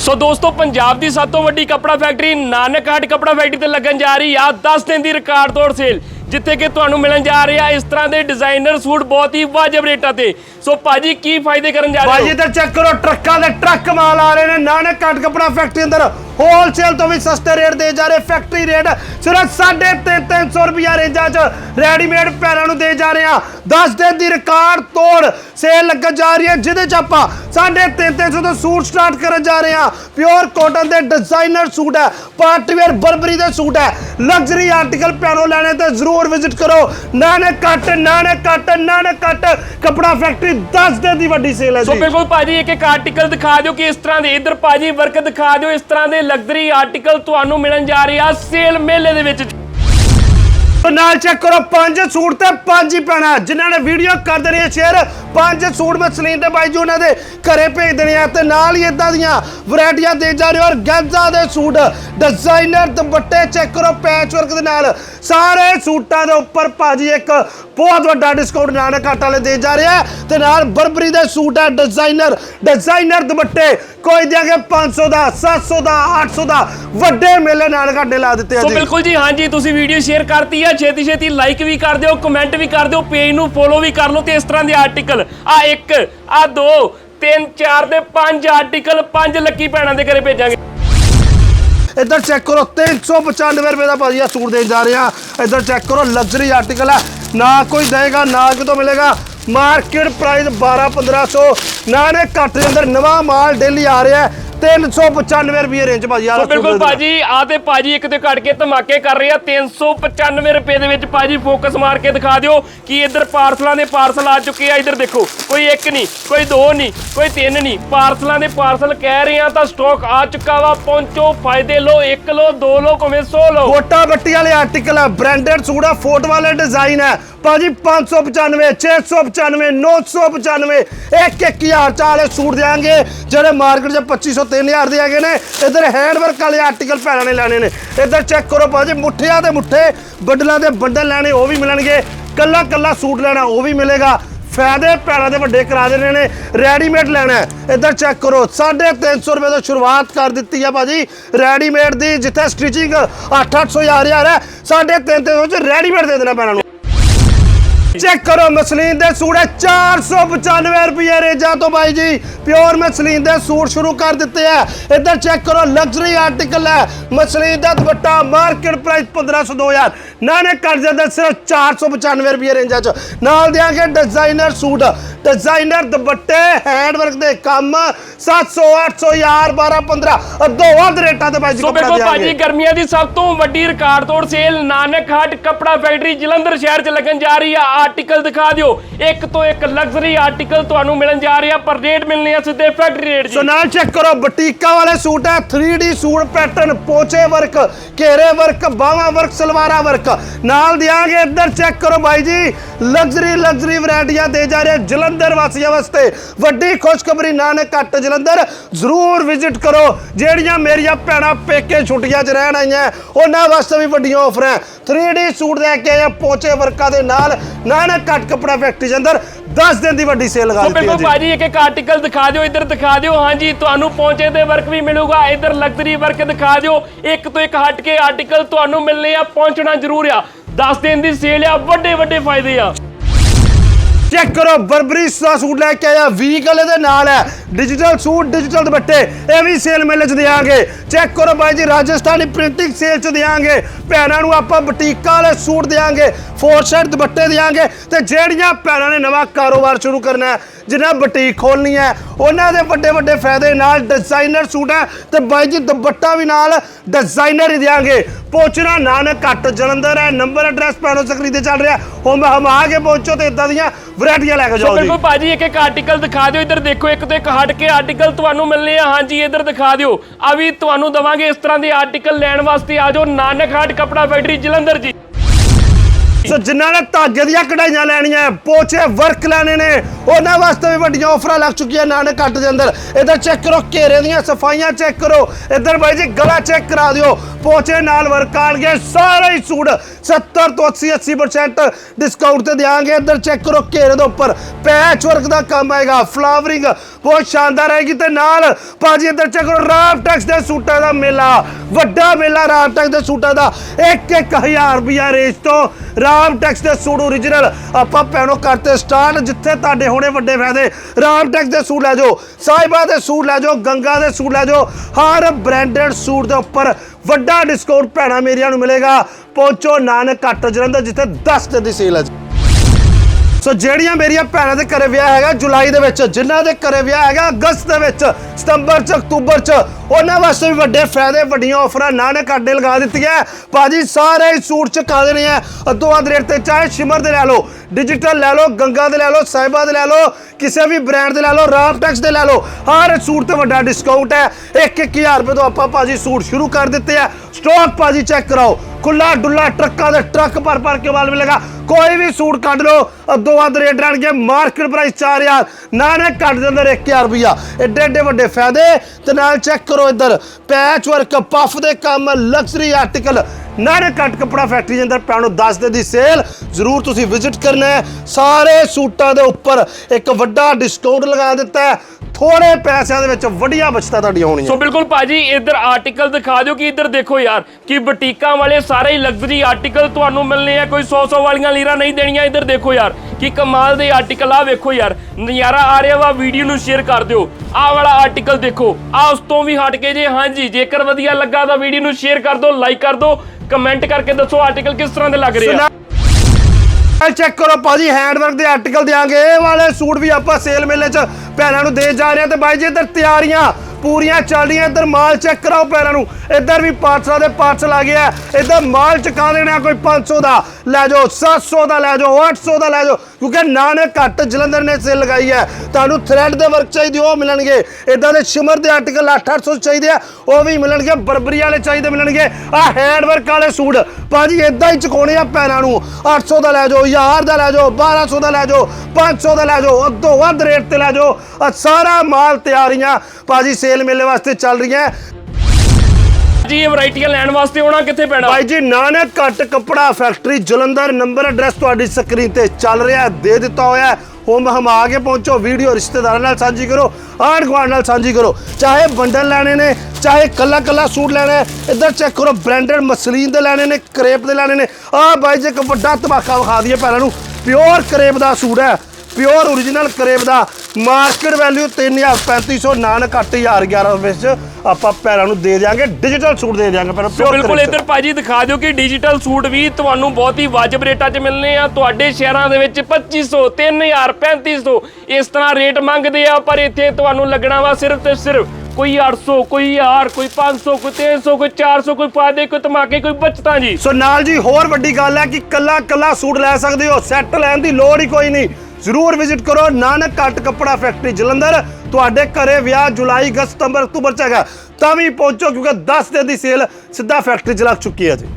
ਸੋ ਦੋਸਤੋ, ਪੰਜਾਬ ਦੀ ਸਭ ਤੋਂ ਵੱਡੀ ਕਪੜਾ ਫੈਕਟਰੀ ਨਾਨਕ ਹਾਟ ਕਪੜਾ ਫੈਕਟਰੀ ਤੇ ਲੱਗਣ ਜਾ ਰਹੀ ਆ 10 ਦਿਨ ਦੀ ਰਿਕਾਰਡ ਤੋੜ ਸੇਲ ਜਿੱਥੇ ਕਿ ਤੁਹਾਨੂੰ ਮਿਲਣ ਜਾ ਰਿਹਾ ਇਸ ਤਰ੍ਹਾਂ ਦੇ ਡਿਜ਼ਾਈਨਰ ਸੂਟ ਬਹੁਤ ਹੀ ਵਾਜਬ ਰੇਟਾਂ ਤੇ। ਸੋ ਭਾਜੀ, ਕੀ ਫਾਇਦੇ ਕਰਨ ਜਾ ਰਹੇ ਭਾਜੀ, ਇੱਧਰ ਚੈੱਕ ਕਰੋ, ਟਰੱਕਾਂ ਦੇ ਟਰੱਕ ਮਾਲ ਆ ਰਹੇ ਨੇ, ਨਾਨਕ ਕੱਟ ਕਪੜਾ ਫੈਕਟਰੀ ਅੰਦਰ। ਹੋਲਸੇਲ ਤੋਂ ਵੀ ਸਸਤੇ ਰੇਟ ਦੇ ਜਾ ਰਹੇ ਫੈਕਟਰੀ ਰੇਟ ਸਿਰਫ 350 ਰੁਪਿਆ ਰੇਂਜਾਂ 'ਚ ਰੈਡੀਮੇਡ ਪੈਰਾਂ ਨੂੰ ਦੇ ਜਾ ਰਹੇ ਆ 10 ਦਿਨ ਦੀ ਰਿਕਾਰਡ ਤੋੜ ਸੇਲ ਲੱਗਣ ਜਾ ਰਹੀ ਹੈ, ਜਿਹਦੇ 'ਚ ਆਪਾਂ 350 ਤੋਂ ਸੂਟ ਸਟਾਰਟ ਕਰਨ ਜਾ ਰਹੇ ਆ ਪਿਓਰ ਕਾਟਨ ਦੇ ਡਿਜ਼ਾਈਨਰ ਸੂਟ ਹੈ ਪਾਰਟੀ ਵੇਅਰ ਬਰਬਰੀ ਦੇ ਸੂਟ ਹੈ। ਲਗਜ਼ਰੀ ਆਰਟੀਕਲ ਪਿਆਨੋ ਲੈਣੇ ਤੇ ਜ਼ਰੂਰ ਵਿਜ਼ਿਟ ਕਰੋ। ਨਾਨਕ ਕੱਟ ਨਾਨਕ ਕੱਟ ਨਾਨਕ ਕੱਟ। ਕਪੜਾ ਫੈਕਟਰੀ 10 ਦਿਨ ਦੀ ਵੱਡੀ ਸੇਲ ਹੈ ਸੋ ਬਿਲਕੁਲ ਭਾਜੀ, ਇੱਕ ਇੱਕ ਆਰਟੀਕਲ ਦਿਖਾ ਦਿਓ ਕਿ ਇਸ ਤਰ੍ਹਾਂ ਦੇ, ਇਧਰ ਭਾਜੀ ਵਰਕ ਦਿਖਾ ਦਿਓ, ਇਸ ਤਰ੍ਹਾਂ ਦੇ ਲਗਜ਼ਰੀ ਆਰਟੀਕਲ ਤੁਹਾਨੂੰ ਮਿਲਣ ਜਾ ਰਹੇ ਆ ਸੇਲ ਮੇਲੇ ਦੇ ਵਿੱਚ। ਨਾਲ ਚੈੱਕ ਕਰੋ ਪੰਜ ਸੂਟ ਤੇ ਪੰਜ ਹੀ ਪੈਣਾ। ਜਿਨ੍ਹਾਂ ਨੇ ਵੀਡੀਓ ਕਰ ਦੇਣੀ ਹੈ ਸ਼ੇਅਰ ਪੰਜ ਸੂਟ ਮੈਂ ਸਲੀਨ ਤੇ ਬਾਈ ਜੀ ਉਹਨਾਂ ਦੇ ਘਰੇ ਭੇਜ ਦੇਣੇ ਆ ਤੇ ਨਾਲ ਹੀ ਇਦਾਂ ਦੀਆਂ ਵੈਰਾਈਟੀਆਂ ਦੇ ਜਾ ਰਹੇ ਔਰ ਗੈਂਜ਼ਾ ਦੇ ਸੂਟ ਡਿਜ਼ਾਈਨਰ ਦੁਪੱਟੇ ਚੈੱਕ ਕਰੋ ਪੈਚ ਵਰਕ ਦੇ ਨਾਲ। ਸਾਰੇ ਸੂਟਾਂ ਦੇ ਉੱਪਰ ਭਾਜੀ ਇੱਕ ਬਹੁਤ ਵੱਡਾ ਡਿਸਕਾਊਂਟ ਨਾਨਕ ਕੱਟ ਵਾਲੇ ਦੇ ਜਾ ਰਿਹਾ ਤੇ ਨਾਲ ਬਰਬਰੀ ਦੇ ਸੂਟ ਹੈ ਡਿਜ਼ਾਈਨਰ ਡਿਜ਼ਾਈਨਰ ਦੁਪੱਟੇ। ਕੋਈ ਦਿਆਂਗੇ 500 ਦਾ 700 ਦਾ 800 ਦਾ ਵੱਡੇ ਮੇਲੇ ਨਾਨਕ ਨੇ ਲਾ ਦਿੱਤੇ ਆ ਸੋ ਜੀ। ਬਿਲਕੁਲ ਜੀ ਹਾਂਜੀ ਤੁਸੀਂ ਵੀਡੀਓ ਸ਼ੇਅਰ ਕਰਤੀ ਆ। ਛੇਤੀ ਛੇਤੀ ਲਾਈਕ ਵੀ ਕਰ ਦਿਓ ਕਮੈਂਟ ਵੀ ਕਰ ਦਿਓ ਪੇਜ ਨੂੰ ਫੋਲੋ ਵੀ ਕਰ ਲਓ ਤੇ ਇਸ ਤਰ੍ਹਾਂ ਦੇ ਆਰਟੀਕਲ ਆ ਇੱਕ, ਆ ਦੋ, ਤਿੰਨ, ਚਾਰ ਦੇ ਪੰਜ ਆਰਟੀਕਲ ਪੰਜ ਲੱਕੀ ਭੈਣਾਂ ਦੇ ਘਰੇ ਭੇਜਾਂਗੇ। ਇੱਧਰ ਚੈੱਕ ਕਰੋ 395 ਰੁਪਏ ਦਾ ਭਾਜੀ ਆ ਸੂਟ ਦੇਣ ਜਾ ਰਹੇ ਆ। ਇੱਧਰ ਚੈੱਕ ਕਰੋ ਲਗਜ਼ਰੀ ਆਰਟੀਕਲ ਹੈ ਨਾ ਕੋਈ ਦੇਗਾ, ਨਾ ਕਿਤੋਂ ਮਿਲੇਗਾ। ਮਾਰਕੀਟ ਪ੍ਰਾਈਸ 12 1500 ਨਾ ਨੇ ਘੱਟ ਦੇ ਅੰਦਰ ਨਵਾਂ ਮਾਲ ਡੇਲੀ ਆ ਰਿਹਾ। ਹੈ 395 ਰੁਪਏ ਰੇਂਜ ਭਾਜੀ ਆ ਸੋ ਬਿਲਕੁਲ ਭਾਜੀ ਆ ਤੇ ਭਾਜੀ ਇੱਕ ਤੇ ਕੱਟ ਕੇ ਧਮਾਕੇ ਕਰ ਰਹੇ ਆ 395 ਰੁਪਏ ਦੇ ਵਿੱਚ ਭਾਜੀ ਫੋਕਸ ਮਾਰ ਕੇ ਦਿਖਾ ਦਿਓ ਕਿ ਇੱਧਰ ਪਾਰਸਲਾਂ ਦੇ ਪਾਰਸਲ ਆ ਚੁੱਕੇ ਆ। ਇੱਧਰ ਦੇਖੋ ਕੋਈ ਇੱਕ ਨਹੀਂ ਕੋਈ ਦੋ ਨਹੀਂ ਕੋਈ ਤਿੰਨ ਨਹੀਂ। ਪਾਰਸਲਾਂ ਦੇ ਪਾਰਸਲ ਕਹਿ ਰਹੇ ਆ ਤਾਂ ਸਟਾਕ ਆ ਚੁੱਕਾ ਵਾ ਪਹੁੰਚੋ ਫਾਇਦੇ ਲਓ ਇੱਕ ਲਓ ਦੋ ਲਓ ਭਾਵੇਂ 100 ਲਓ। ਕੋਟਾ ਬੱਟੀ ਵਾਲੇ ਆਰਟੀਕਲ ਹੈ ਬ੍ਰਾਂਡਡ ਸੂਟ ਹੈ ਫੋਟ ਵਾਲੇ ਡਿਜ਼ਾਈਨ ਹੈ ਭਾਜੀ 595 695 995 ਇੱਕ ਇੱਕ ਹਜ਼ਾਰ ਚਾਲੇ ਸੂਟ ਦੇਾਂਗੇ ਜਿਹੜੇ ਮਾਰਕੀਟ 'ਚ 2500 3000 ਦੇ ਹੈਗੇ ਨੇ। ਇਧਰ ਹੈਂਡ ਵਰਕ ਵਾਲੇ ਆਰਟੀਕਲ ਭੈਣਾਂ ਨੇ ਲੈਣੇ ਨੇ। ਇਧਰ ਚੈੱਕ ਕਰੋ ਭਾਜੀ ਮੁੱਠਿਆਂ ਦੇ ਮੁੱਠੇ, ਬੰਡਲਾਂ ਦੇ ਬੰਡਲ ਲੈਣੇ, ਉਹ ਵੀ ਮਿਲਣਗੇ। ਕੱਲਾ ਕੱਲਾ ਸੂਟ ਲੈਣਾ, ਉਹ ਵੀ ਮਿਲੇਗਾ। ਫਾਇਦੇ ਭੈਣਾਂ ਦੇ ਵੱਡੇ ਕਰਾ ਦੇਣੇ ਨੇ ਰੈਡੀਮੇਡ ਲੈਣਾ ਹੈ। ਇੱਧਰ ਚੈੱਕ ਕਰੋ 350 ਰੁਪਏ ਤੋਂ ਸ਼ੁਰੂਆਤ ਕਰ ਦਿੱਤੀ ਆ ਭਾਜੀ ਰੈਡੀਮੇਡ ਦੀ, ਜਿੱਥੇ ਸਟਿਚਿੰਗ 8-800 ਹਜ਼ਾਰ ਹਜ਼ਾਰ ਹੈ 350 ਚ ਰੈਡੀਮੇਡ ਦੇ ਦੇਣਾ ਭੈਣਾਂ ਨੂੰ ਚੈੱਕ ਕਰੋ, ਮਸਲੀਨ ਦੇ ਸੂਟ ਹੈ 495 ਰੁਪਏ ਰੇਂਜਾਂ ਤੋਂ ਬਾਈ ਜੀ। ਪਿਓਰ ਮਸਲੀਨ ਦੇ ਸੂਟ ਸ਼ੁਰੂ ਕਰ ਦਿੱਤੇ ਆ। ਇੱਧਰ ਚੈੱਕ ਕਰੋ ਲਗਜ਼ਰੀ ਆਰਟੀਕਲ ਹੈ। ਮਸਲੀਨ ਦਾ ਦੁਪੱਟਾ ਮਾਰਕੀਟ ਪ੍ਰਾਈਸ 1500 2000 ਨਾਨੇ ਕਰ ਜਾਂਦਾ ਸਿਰਫ 495 ਰੁਪਏ ਰੇਂਜਾਂ ਚ। ਨਾਲ ਦਿਆਂਗੇ ਡਿਜ਼ਾਈਨਰ ਸੂਟ ਡਿਜ਼ਾਈਨਰ ਦੁਪੱਟੇ ਹੈਂਡ ਵਰਕ ਦੇ ਕੰਮ 700 800 1000 12 15 ਅੱਧੋ ਵੱਧ ਰੇਟਾਂ ਤੇ ਬਾਈ ਜੀ ਸੋ ਕੱਪੜਾ ਬਿਲਕੁਲ ਭਾਜੀ ਦਿਆਂਗੇ ਗਰਮੀਆਂ ਦੀ ਸਭ ਤੋਂ ਵੱਡੀ ਰਿਕਾਰਡ ਤੋੜ ਸੇਲ ਨਾਨਕ ਹਾਟ ਕੱਪੜਾ ਫੈਕਟਰੀ ਜਲੰਧਰ ਸ਼ਹਿਰ 'ਚ ਲੱਗਣ ਜਾ ਰਹੀ ਆ। ਆਰਟੀਕਲ ਦਿਖਾ ਦਿਓ। ਇੱਕ ਤੋਂ ਇੱਕ ਲਗਜ਼ਰੀ ਆਰਟੀਕਲ ਤੁਹਾਨੂੰ ਮਿਲਣ ਜਾ ਰਿਹਾ ਪਰ ਰੇਟ ਮਿਲਣੇ ਆ ਸਿੱਧੇ ਫੈਕਟਰੀ ਰੇਟ ਜੀ। ਸੋ ਨਾਲ ਚੈੱਕ ਕਰੋ ਬੁਟੀਕਾਂ ਵਾਲੇ ਸੂਟ ਹੈ 3D ਸੂਟ ਪੈਟਰਨ ਪੋਚੇ ਵਰਕ ਘੇਰੇ ਵਰਕ ਬਾਹਾਂ ਵਰਕ ਸਲਵਾਰਾਂ ਵਰਕ ਨਾਲ ਦਿਆਂਗੇ ਇੱਧਰ ਚੈੱਕ ਕਰੋ ਭਾਈ ਜੀ। ਲਗਜ਼ਰੀ ਲਗਜ਼ਰੀ ਵੈਰਾਈਟੀਆਂ ਦੇ ਜਾ ਰਹੇ ਜਲੰਧਰ ਵਾਸੀਆਂ ਵਾਸਤੇ। ਵੱਡੀ ਖੁਸ਼ਖਬਰੀ ਨਾਨਕ ਕੱਟ ਜਲੰਧਰ। ਜ਼ਰੂਰ ਵਿਜ਼ਿਟ ਕਰੋ। ਜਿਹੜੀਆਂ ਮੇਰੀਆਂ ਭੈਣਾਂ ਪੇਕੇ ਛੁੱਟੀਆਂ 'ਚ ਰਹਿਣ ਆਈਆਂ ਉਹਨਾਂ ਵਾਸਤੇ ਵੀ ਵੱਡੀਆਂ ਆਫਰਾਂ 3D ਸੂਟ ਲੈ ਕੇ ਆਏ ਆ ਪੋਚੇ ਵਰਕਾਂ ਦੇ ਨਾਲ। ਨਾਨਕ ਕੱਟ ਕਪੜਾ ਫੈਕਟਰੀ ਦੇ ਅੰਦਰ। 10 ਦਿਨ ਦੀ ਵੱਡੀ ਸੇਲ ਲਗਾ ਦਿੱਤੀ ਹੈ ਬਿਲਕੁਲ ਜੀ। ਭਾਜੀ ਇੱਕ ਇੱਕ ਆਰਟੀਕਲ ਦਿਖਾ ਦਿਓ ਇੱਧਰ ਦਿਖਾ ਦਿਓ। ਹਾਂਜੀ ਤੁਹਾਨੂੰ ਪਹੁੰਚੇ ਦੇ ਵਰਕ ਵੀ ਮਿਲੂਗਾ। ਇੱਧਰ ਲਗਜ਼ਰੀ ਵਰਕ ਦਿਖਾ ਦਿਓ। ਇੱਕ ਤੋਂ ਇੱਕ ਹਟ ਕੇ ਆਰਟੀਕਲ ਤੁਹਾਨੂੰ ਮਿਲਨੇ ਆ। ਪਹੁੰਚਣਾ ਜ਼ਰੂਰ ਆ 10 ਦਿਨ ਦੀ ਸੇਲ ਆ ਵੱਡੇ ਵੱਡੇ ਫਾਇਦੇ ਆ। ਚੈੱਕ ਕਰੋ, ਬਰਬਰੀ ਦਾ ਸੂਟ ਲੈ ਕੇ ਆਇਆ ਵੀਕਲ ਇਹਦੇ ਨਾਲ ਹੈ। ਡਿਜੀਟਲ ਸੂਟ ਡਿਜੀਟਲ ਦੁਪੱਟੇ, ਇਹ ਵੀ ਸੇਲ ਮੇਲੇ ਚ ਦਿਆਂਗੇ। ਚੈੱਕ ਕਰੋ ਬਾਈ ਜੀ, ਰਾਜਸਥਾਨੀ ਪ੍ਰਿੰਟਿੰਗ ਸੇਲ ਚ ਦਿਆਂਗੇ। ਭੈਣਾਂ ਨੂੰ ਆਪਾਂ ਬੁਟੀਕਾਂ ਵਾਲੇ ਸੂਟ ਦਿਆਂਗੇ ਫੋਰ ਸ਼ਰਟ ਦੁਪੱਟੇ ਦਿਆਂਗੇ ਤੇ ਜਿਹੜੀਆਂ ਭੈਣਾਂ ਨੇ ਨਵਾਂ ਕਾਰੋਬਾਰ ਸ਼ੁਰੂ ਕਰਨਾ ਹੈ ਜਿਨ੍ਹਾਂ ਬੁਟੀਕ ਖੋਲਣੀ ਹੈ, ਉਹਨਾਂ ਦੇ ਵੱਡੇ ਵੱਡੇ ਫਾਇਦੇ ਨਾਲ ਡਿਜ਼ਾਈਨਰ ਸੂਟ ਹੈ ਤੇ ਬਾਈ ਜੀ, ਦੁਪੱਟਾ ਵੀ ਨਾਲ ਡਿਜ਼ਾਈਨਰ ਹੀ ਦਿਆਂਗੇ। ਪਹੁੰਚਣਾ ਨਾਨਕ ਘੱਟ ਜਲੰਧਰ ਹੈ ਨੰਬਰ ਐਡਰੈਸ ਪੈਣੋ ਸਕਰੀ ਤੇ ਚੱਲ ਰਿਹਾ, ਹੁਣ ਹਮ ਆ ਕੇ ਪਹੁੰਚੋ ਤੇ ਇਦਾਂ ਦੀਆਂ ਵੈਰਾਈਟੀਆਂ ਲੈ ਕੇ ਜਾਓ ਜੀ। ਬਿਲਕੁਲ ਭਾਜੀ ਇੱਕ ਇੱਕ ਆਰਟੀਕਲ ਦਿਖਾ ਦਿਓ ਇੱਧਰ ਦੇਖੋ ਇੱਕ ਤੋਂ ਇੱਕ ਹਟ ਕੇ ਆਰਟੀਕਲ ਤੁਹਾਨੂੰ ਮਿਲਨੇ ਆ। ਹਾਂਜੀ ਇੱਧਰ ਦਿਖਾ ਦਿਓ। ਆ ਵੀ ਤੁਹਾਨੂੰ ਦਵਾਂਗੇ ਇਸ ਤਰ੍ਹਾਂ ਦੇ ਆਰਟੀਕਲ ਲੈਣ ਵਾਸਤੇ। ਆ ਜਾਓ ਨਾਨਕ ਹਾਟ ਕਪੜਾ ਫੈਕਟਰੀ ਜਲੰਧਰ ਜੀ। ਸੋ ਜਿਨ੍ਹਾਂ ਨੇ ਧਾਗੇ ਦੀਆਂ ਕਢਾਈਆਂ ਲੈਣੀਆਂ, ਪੋਚੇ, ਵਰਕ ਲੈਣੇ ਨੇ, ਉਹਨਾਂ ਵਾਸਤੇ ਵੀ ਵੱਡੀਆਂ ਆਫਰਾਂ ਲੱਗ ਚੁੱਕੀਆਂ ਨਾਨਕ ਕੱਟ ਦੇ ਅੰਦਰ। ਇੱਧਰ ਚੈੱਕ ਕਰੋ, ਘੇਰੇ ਦੀਆਂ ਸਫਾਈਆਂ ਚੈੱਕ ਕਰੋ। ਇੱਧਰ ਬਾਈ ਜੀ, ਗਲਾ ਚੈੱਕ ਕਰਾ ਦਿਓ। ਪੋਚੇ ਨਾਲ ਵਰਕ ਆਣਗੇ, ਸਾਰੇ ਹੀ ਸੂਟ 70 ਤੋਂ 80 80% ਡਿਸਕਾਊਂਟ ਤੇ ਦਿਆਂਗੇ। ਇੱਧਰ ਚੈੱਕ ਕਰੋ, ਘੇਰੇ ਦੇ ਉੱਪਰ ਪੈਚ ਵਰਕ ਦਾ ਕੰਮ ਆਏਗਾ ਫਲਾਵਰਿੰਗ ਬਹੁਤ ਸ਼ਾਨਦਾਰ ਆਏਗੀ ਤੇ ਨਾਲ ਭਾਜੀ, ਇੱਧਰ ਚੈੱਕ ਕਰੋ ਰਾਮ ਟੈਕਸ ਦੇ ਸੂਟਾਂ ਦਾ ਮੇਲਾ, ਵੱਡਾ ਮੇਲਾ ਰਾਮ ਟੈਕਸ ਦੇ ਸੂਟਾਂ ਦਾ। 1-1000 ਰੁਪਿਆ ਰੇਂਜ ਤੋਂ ਰਾਮ ਟੈਕਸ ਦੇ ਸੂਟ ਓਰੀਜਨਲ ਆਪਾਂ ਪੈਣੋ ਕਰਤੇ ਸਟਾਰਟ, ਜਿੱਥੇ ਤੁਹਾਡੇ ਹੋਣੇ ਵੱਡੇ ਫਾਇਦੇ। ਰਾਮ ਦੇ ਸੂਟ ਲੈ ਜਾਓ, ਸਾਹਿਬਾ ਦੇ ਸੂਟ ਲੈ ਜਾਓ, ਗੰਗਾ ਦੇ ਸੂਟ ਲੈ ਜਾਓ, ਹਰ ਬ੍ਰਾਂਡਡ ਸੂਟ ਦੇ ਉੱਪਰ ਵੱਡਾ ਡਿਸਕਾਊਂਟ ਭੈਣਾਂ ਮੇਰੀਆਂ ਨੂੰ ਮਿਲੇਗਾ। ਪਹੁੰਚੋ ਨਾਨਕ ਘੱਟ ਜਲੰਧਰ, ਜਿੱਥੇ 10 ਦਿਨ ਦੀ ਸੇਲ ਹੈ ਸੋ ਜਿਹੜੀਆਂ ਮੇਰੀਆਂ ਭੈਣਾਂ ਦੇ ਘਰੇ ਵਿਆਹ ਹੈਗਾ ਜੁਲਾਈ ਦੇ ਵਿੱਚ, ਜਿਨ੍ਹਾਂ ਦੇ ਘਰੇ ਵਿਆਹ ਹੈਗਾ ਅਗਸਤ ਦੇ ਵਿੱਚ, ਸਤੰਬਰ ਚ, ਅਕਤੂਬਰ ਚ ਉਹਨਾਂ ਵਾਸਤੇ ਵੀ ਵੱਡੇ ਫਾਇਦੇ, ਵੱਡੀਆਂ ਆਫਰਾਂ ਨਾਨਕ ਅੱਡੇ ਲਗਾ ਦਿੱਤੀਆਂ ਹੈ। ਭਾਜੀ, ਸਾਰੇ ਹੀ ਸੂਟ ਚੁਕਾ ਦੇਣੇ ਆ ਅੱਧੋ ਅੱਧ ਰੇਟ ਤੇ ਚਾਹੇ ਸ਼ਿਮਰ ਦੇ ਲੈ ਲਓ ਡਿਜੀਟਲ ਲੈ ਲਓ, ਗੰਗਾ ਦੇ ਲੈ ਲਓ, ਸਾਹਿਬਾ ਦੇ ਲੈ ਲਓ, ਕਿਸੇ ਵੀ ਬ੍ਰਾਂਡ ਦੇ ਲੈ ਲਓ ਰਾਫਟੈਕਸ ਦੇ ਲੈ ਲਓ, ਹਰ ਸੂਟ ਤੇ ਵੱਡਾ ਡਿਸਕਾਊਂਟ ਹੈ। 1-1000 ਰੁਪਏ ਤੋਂ ਆਪਾਂ ਭਾਜੀ ਸੂਟ ਸ਼ੁਰੂ ਕਰ ਦਿੱਤੇ ਆ ਸਟਾਕ ਭਾਜੀ ਚੈੱਕ ਕਰਾਓ। ਖੁੱਲਾ ਡੁੱਲਾ ਟਰੱਕਾਂ ਦੇ ਟਰੱਕ ਭਰ ਭਰ ਕੇ ਮਾਲ ਮਿਲੇਗਾ। ਕੋਈ ਵੀ ਸੂਟ ਕੱਢ ਲਓ, ਅੱਧੋ ਵੱਧ ਰੇਟ ਰਹਿਣਗੇ ਮਾਰਕੀਟ ਪ੍ਰਾਈਸ 4000 ਨਾ ਨਾ ਕੱਢ ਦੇ ਅੰਦਰ 1000 ਰੁਪਿਆ ਐਡੇ ਐਡੇ ਵੱਡੇ ਫਾਇਦੇ, ਤੇ ਨਾਲ ਚੈੱਕ ਕਰੋ ਇੱਧਰ ਪੈਚ ਵਰਕ ਪਫ ਦੇ ਕੰਮ ਲਗਜ਼ਰੀ ਆਰਟੀਕਲ ਨਾਰੇ ਕੱਟ ਕਪੜਾ ਫੈਕਟਰੀ ਦੇ ਅੰਦਰ ਪੈਣੋ 10 ਦੇ ਦੀ ਸੇਲ ਜ਼ਰੂਰ ਤੁਸੀਂ ਵਿਜ਼ਿਟ ਕਰਨਾ ਹੈ। ਸਾਰੇ ਸੂਟਾਂ ਦੇ ਉੱਪਰ ਇੱਕ ਵੱਡਾ ਡਿਸਕਾਊਂਟ ਲਗਾ ਦਿੱਤਾ ਹੈ। ਥੋੜੇ ਪੈਸਿਆਂ ਦੇ ਵਿੱਚ ਵੱਡੀਆਂ ਬਚਤਾਂ ਤੁਹਾਡੀਆਂ ਹੋਣੀਆਂ। ਸੋ ਬਿਲਕੁਲ ਭਾਜੀ, ਇੱਧਰ ਆਰਟੀਕਲ ਦਿਖਾ ਦਿਓ ਕਿ ਇੱਧਰ ਦੇਖੋ ਯਾਰ, ਕਿ ਬੁਟੀਕਾਂ ਵਾਲੇ ਸਾਰੇ ਲਗਜ਼ਰੀ ਆਰਟੀਕਲ ਤੁਹਾਨੂੰ ਮਿਲਨੇ ਆ, ਕੋਈ 100 100 ਵਾਲੀਆਂ ਲੀਰਾਂ ਨਹੀਂ ਦੇਣੀਆਂ। ਇੱਧਰ ਦੇਖੋ ਯਾਰ, ਕਿ ਕਮਾਲ ਦੇ ਆਰਟੀਕਲ ਆ, ਵੇਖੋ ਯਾਰ, ਨਜ਼ਾਰਾ ਆ ਰਿਹਾ ਵਾ ਵੀਡੀਓ ਨੂੰ ਸ਼ੇਅਰ ਕਰ ਦਿਓ। ਆਹ ਵਾਲਾ ਆਰਟੀਕਲ ਦੇਖੋ ਆ ਉਸ ਤੋਂ ਵੀ ਹਟ ਕੇ ਜੇ, ਹਾਂਜੀ, ਜੇਕਰ ਵਧੀਆ ਲੱਗਾ ਤਾਂ ਵੀਡੀਓ ਨੂੰ ਸ਼ੇਅਰ ਕਰ ਦਿਓ ਲਾਈਕ ਕਰ ਦਿਓ ਕਮੈਂਟ ਕਰਕੇ ਦੱਸੋ ਆਰਟੀਕਲ ਕਿਸ ਤਰ੍ਹਾਂ ਦੇ ਲੱਗ ਰਹੇ ਆ। ਚੈੱਕ ਕਰੋ ਭਾਜੀ ਹੈਂਡਵਰਕ ਦੇ ਆਰਟੀਕਲ ਦਿਆਂਗੇ। ਇਹ ਵਾਲੇ ਸੂਟ ਵੀ ਆਪਾਂ ਸੇਲ ਮੇਲੇ 'ਚ ਭੈਣਾਂ ਨੂੰ ਦੇ ਜਾ ਰਹੇ ਹਾਂ ਤੇ ਬਾਈ ਜੀ ਇੱਧਰ ਤਿਆਰੀਆਂ। ਪੂਰੀਆਂ ਚੱਲ ਰਹੀਆਂ, ਇੱਧਰ ਮਾਲ ਚੈੱਕ ਕਰਾਓ ਪੈਰਾਂ ਨੂੰ। ਇੱਧਰ ਵੀ ਪਾਰਸਲਾਂ ਦੇ ਪਾਰਸਲ ਆ ਗਿਆ ਇੱਧਰ ਮਾਲ ਚਕਾ ਦੇਣਾ ਕੋਈ 500 ਦਾ। ਲੈ ਜਾਓ 700 ਦਾ ਲੈ ਜਾਓ 800 ਦਾ ਲੈ ਜਾਓ, ਕਿਉਂਕਿ ਨਾਨਕ ਘੱਟ ਜਲੰਧਰ ਨੇ ਸੇਲ ਲਗਾਈ ਹੈ। ਤੁਹਾਨੂੰ ਥ੍ਰੈਡ ਦੇ ਵਰਕ ਚਾਹੀਦੇ, ਉਹ ਮਿਲਣਗੇ। ਇਦਾਂ ਦੇ ਸ਼ਿਮਰ ਦੇ ਆਰਟੀਕਲ 8-800 ਚਾਹੀਦੇ ਆ, ਉਹ ਵੀ ਮਿਲਣਗੇ। ਬਰਬਰੀ ਵਾਲੇ ਚਾਹੀਦੇ ਮਿਲਣਗੇ। ਆ ਹੈਂਡ ਵਰਕ ਵਾਲੇ ਸੂਟ, ਭਾਜੀ ਇਦਾਂ ਹੀ ਚੁਕਾਉਣੇ ਆ ਪੈਰਾਂ ਨੂੰ। 800 ਦਾ ਲੈ ਜਾਓ 1000 ਦਾ ਲੈ ਜਾਓ 1200 ਦਾ ਲੈ ਜਾਓ 500 ਦਾ ਲੈ ਜਾਓ, ਅੱਧੋ ਵੱਧ ਰੇਟ ਤੇ ਲੈ ਜਾਓ। ਆ ਸਾਰਾ ਮਾਲ ਤਿਆਰੀਆਂ, ਭਾਜੀ ਸੇਲ ਮੇਲੇ ਵਾਸਤੇ ਚੱਲ ਰਹੀਆਂ। ਜੀ ਇਹ ਵੈਰਾਈਟੀਆਂ ਲੈਣ ਵਾਸਤੇ ਆਉਣਾ ਕਿੱਥੇ ਪੈਣਾ? ਭਾਈ ਜੀ ਨਾਨਕ ਕੱਟ ਕੱਪੜਾ ਫੈਕਟਰੀ ਜਲੰਧਰ ਨੰਬਰ ਐਡਰੈਸ ਤੁਹਾਡੀ ਸਕਰੀਨ ਤੇ ਚੱਲ ਰਿਹਾ ਦੇ ਦਿੱਤਾ ਹੋਇਆ ਹੈ। ਹੁਣ ਹਮ ਆ ਕੇ ਪਹੁੰਚੋ ਵੀਡੀਓ ਰਿਸ਼ਤੇਦਾਰਾਂ ਨਾਲ ਸਾਂਝੀ ਕਰੋ ਆਂਢ ਗੁਆਂਢ ਨਾਲ ਸਾਂਝੀ ਕਰੋ। ਚਾਹੇ ਬੰਡਲ ਲੈਣੇ ਨੇ ਚਾਹੇ ਕੱਲਾ ਕੱਲਾ ਸੂਟ ਲੈਣਾ ਹੈ ਇੱਧਰ ਚੈੱਕ ਕਰੋ ਬ੍ਰਾਂਡਡ ਮਸਲੀਨ ਦੇ ਲੈਣੇ ਨੇ ਕਰੇਪ ਦੇ ਲੈਣੇ ਨੇ। ਆਹ ਬਾਈ ਜੀ ਇੱਕ ਵੱਡਾ ਧਮਾਕਾ ਵਿਖਾ ਦਈਏ ਪਹਿਲਾਂ ਨੂੰ ਪਿਓਰ ਕਰੇਪ ਦਾ ਸੂਟ ਹੈ ਪਿਓਰ ਓਰੀਜਨਲ ਕਰੇਪ ਦਾ। ਮਾਰਕੀਟ ਵੈਲਿਊ 3350 ਨਾਨਕ 8011 ਵਿੱਚ ਆਪਾਂ ਪੈਰਾਂ ਨੂੰ ਦੇ ਦਿਆਂਗੇ ਡਿਜੀਟਲ ਸੂਟ ਦੇ ਦਿਆਂਗੇ pure ਬਿਲਕੁਲ। ਇੱਧਰ ਭਾਜੀ ਦਿਖਾ ਦਿਓ ਕਿ ਡਿਜੀਟਲ ਸੂਟ ਵੀ ਤੁਹਾਨੂੰ ਬਹੁਤ ਹੀ ਵਾਜਬ ਰੇਟਾਂ 'ਚ ਮਿਲਨੇ ਆ। ਤੁਹਾਡੇ ਸ਼ਹਿਰਾਂ ਦੇ ਵਿੱਚ 2500 3000 3500 ਇਸ ਤਰ੍ਹਾਂ ਰੇਟ ਮੰਗਦੇ ਆ ਪਰ ਇੱਥੇ ਤੁਹਾਨੂੰ ਲੱਗਣਾ ਵਾ ਸਿਰਫ ਤੇ ਸਿਰਫ ਕੋਈ 800 ਕੋਈ 1000 ਕੋਈ 500 ਕੋਈ 300 ਕੋਈ 400 ਕੋਈ ਫਾਇਦੇ ਕੋਈ ਧਮਾਕੇ ਕੋਈ ਬਚਤਾਂ ਜੀ। ਸੋ ਨਾਲ ਜੀ ਹੋਰ ਵੱਡੀ ਗੱਲ ਹੈ ਕਿ ਕੱਲਾ ਕੱਲਾ ਸੂਟ ਲੈ ਸਕਦੇ ਹੋ ਸੈੱਟ ਲੈਣ ਦੀ ਲੋੜ ਹੀ ਕੋਈ ਨਹੀਂ। ਜ਼ਰੂਰ ਵਿਜ਼ਿਟ ਕਰੋ ਨਾਨਕ ਕੱਟ ਕੱਪੜਾ ਫੈਕਟਰੀ ਜਲੰਧਰ। ਤੁਹਾਡੇ ਘਰੇ ਵਿਆਹ ਜੁਲਾਈ, ਅਗਸਤ, ਸਤੰਬਰ, ਅਕਤੂਬਰ ਚ ਹੈਗਾ। ਤਾਂ ਵੀ ਪਹੁੰਚੋ ਕਿਉਂਕਿ 10 ਦਿਨ ਦੀ ਸੇਲ ਸਿੱਧਾ ਫੈਕਟਰੀ ਚ ਲੱਗ ਚੁੱਕੀ ਹੈ ਜੀ।